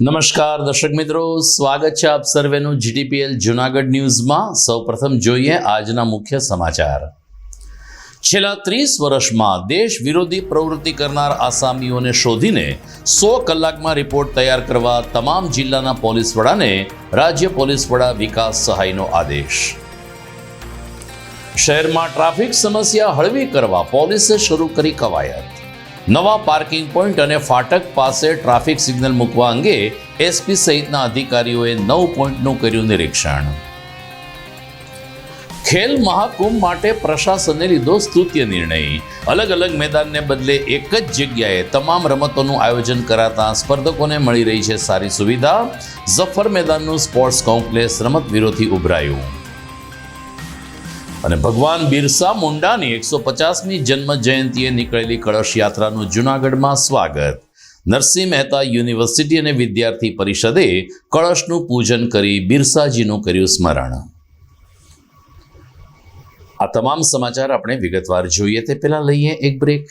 નમસ્કાર, દર્શક મિત્રો. સ્વાગત છે આપ સર્વેનું જીટીપીએલ જુનાગઢ ન્યૂઝમાં. સૌપ્રથમ જોઈએ આજના મુખ્ય સમાચાર. છેલ્લા ત્રીસ વર્ષમાં દેશ વિરોધી પ્રવૃત્તિ કરનાર આસામીઓને શોધીને સો કલાકમાં રિપોર્ટ તૈયાર કરવા તમામ જિલ્લાના પોલીસ વડાને રાજ્ય પોલીસ વડા વિકાસ સહાયનો આદેશ. શહેરમાં ટ્રાફિક સમસ્યા હળવી કરવા પોલીસે શરૂ કરી કવાયત. નવા પાર્કિંગ પોઈન્ટ અને ફાટક પાસે ટ્રાફિક સિગ્નલ મૂકવા અંગે એસપી સહિતના અધિકારીઓએ નવ પોઈન્ટનું કર્યું નિરીક્ષણ. ખેલ મહાકુંભ માટે પ્રશાસને લીધો સ્તુત્ય નિર્ણય. અલગ અલગ મેદાનને બદલે એક જ જગ્યાએ તમામ રમતોનું આયોજન કરાતા સ્પર્ધકોને મળી રહી છે સારી સુવિધા. ઝફર મેદાનનું સ્પોર્ટ્સ કોમ્પ્લેક્સ વિરોધી ઉભરાયું. અને ભગવાન બિરસા મુંડાની એકસો પચાસમી જન્મ જયંતિએ નીકળેલી કળશ યાત્રાનું જૂનાગઢમાં સ્વાગત. નરસિંહ મહેતા યુનિવર્સિટી અને વિદ્યાર્થી પરિષદે કળશનું પૂજન કરી બિરસાજીનું કર્યું સ્મરણ. આ તમામ સમાચાર આપણે વિગતવાર જોઈએ તે પહેલાં લઈએ એક બ્રેક.